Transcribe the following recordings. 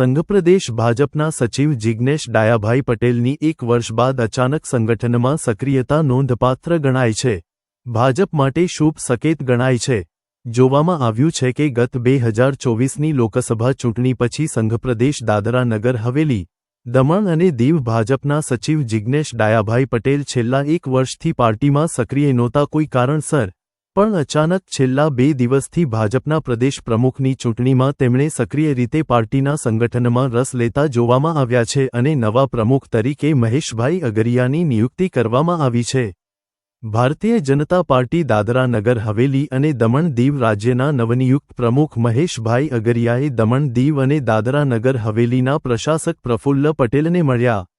સંઘ પ્રદેશ ભાજપના સચિવ જિજ્ઞેશ ડાયાભાઈ પટેલની એક વર્ષ બાદ અચાનક સંગઠનમાં સક્રિયતા નોંધપાત્ર ગણાય છે. ભાજપ માટે શુભ સકેત ગણાય છે. જોવામાં આવ્યું છે કે ગત બે હજાર ચોવીસની લોકસભા ચૂંટણી પછી સંઘપ્રદેશ દાદરા નગર હવેલી, દમણ અને દીવ ભાજપના સચિવ જિજ્ઞેશ ડાયાભાઈ પટેલ છેલ્લા એક વર્ષથી પાર્ટીમાં સક્રિય નહોતા કોઈ કારણસર પણ અચાનક છેલ્લા બે દિવસથી ભાજપના પ્રદેશ પ્રમુખની ચૂંટણીમાં તેમણે સક્રિય રીતે પાર્ટીના સંગઠનમાં રસ લેતા જોવામાં આવ્યા છે અને નવા પ્રમુખ તરીકે મહેશભાઈ અગરિયાની નિયુક્તિ કરવામાં આવી છે. ભારતીય જનતા પાર્ટી દાદરા નગર હવેલી અને દમણ દીવ રાજ્યના નવનિયુક્ત પ્રમુખ મહેશભાઈ અગરિયાએ દમણ દીવ અને દાદરા નગર હવેલીના પ્રશાસક પ્રફુલ્લ પટેલને મળ્યા.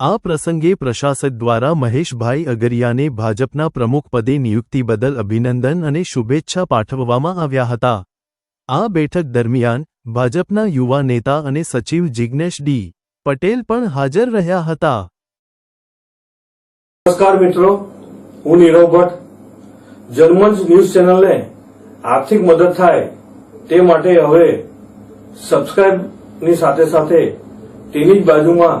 આ પ્રસંગે પ્રશાસક દ્વારા મહેશભાઈ અગરિયાને ભાજપના પ્રમુખપદે નિયુક્તિ બદલ અભિનંદન અને શુભેચ્છા પાઠવવામાં આવ્યા હતા. આ બેઠક દરમિયાન ભાજપના યુવા નેતા અને સચિવ જિજ્ઞેશ ડી. પટેલ પણ હાજર રહ્યા હતા. નમસ્કાર મિત્રો, હું નીરવ ભટ્ટ. જર્મન્સ ન્યૂઝ ચેનલને આર્થિક મદદ થાય તે માટે હવે સબસ્ક્રાઇબની સાથે સાથે તેની જ બાજુમાં